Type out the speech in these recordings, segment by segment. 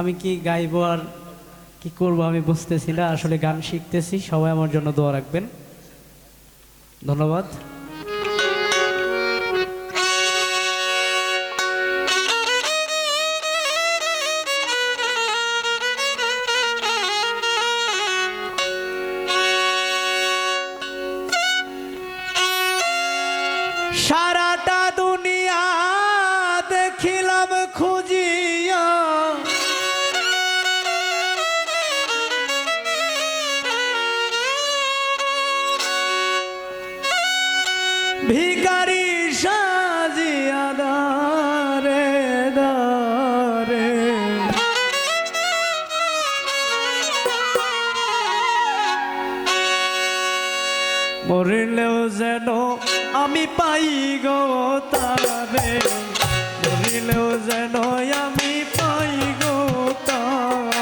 আমি কি গাইবো আর কি করব আমি বুঝতেছি না। আসলে গান শিখতেছি। সবাই আমার জন্য দোয়া রাখবেন। ধন্যবাদ। ভিকারি সাজিয়া দারে দারে। মরিলেও যেন আমি পাই গো তারে, মরিলেও যেন আমি পাই গো তারে।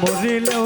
মরিলেও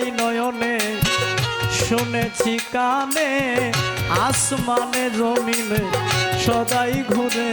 নাই নয়নে শুনেছি কানে আসমানে জমিনে সদাই ঘুরে।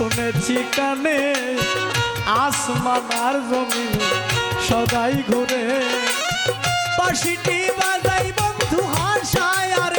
শুনেছি কানে আসমান আর জমিন সদাই ঘুরে। পাশিটি বাজাই বন্ধু হাসায় আর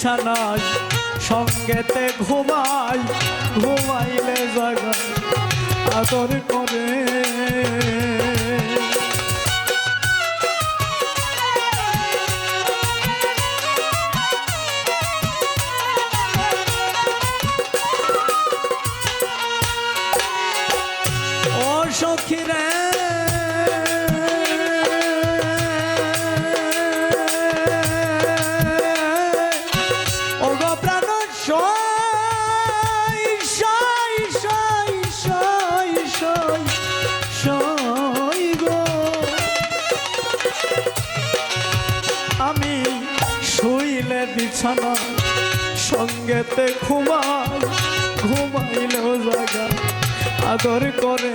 বিছানায় সঙ্গেতে ঘুমাই ঘুমাইলে জাগায় আদর করে। বিছানা সঙ্গেতে ঘুমাই ঘুমাইলেও জাগা আদর করে।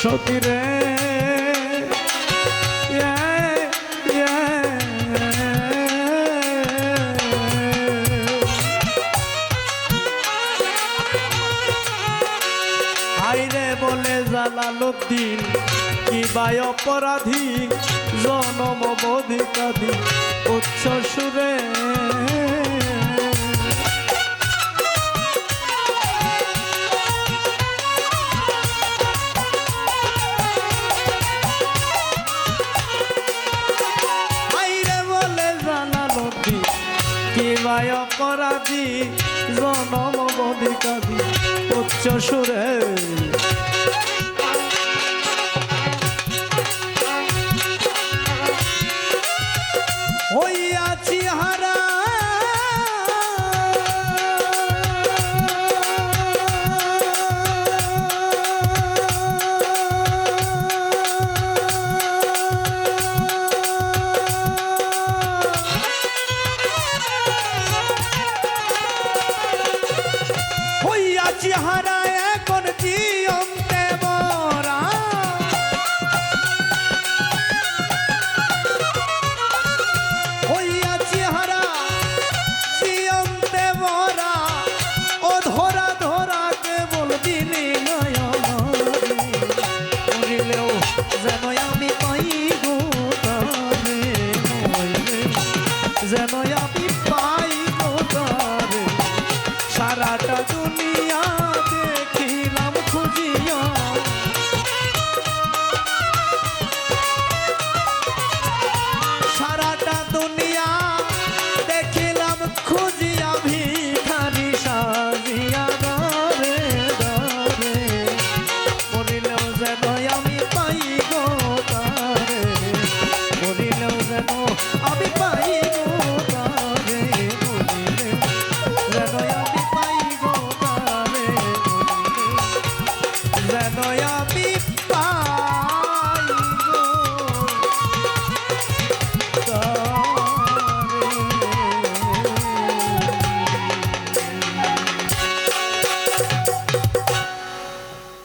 সতীরে আইরে বলে জালালুদ্দিন কি বাই অপরাধী জনম বধিকাধী উচ্চ সুরে। করাজি জনম অধিকারী উচ্চ সুরে। সারাটা দুনিয়া।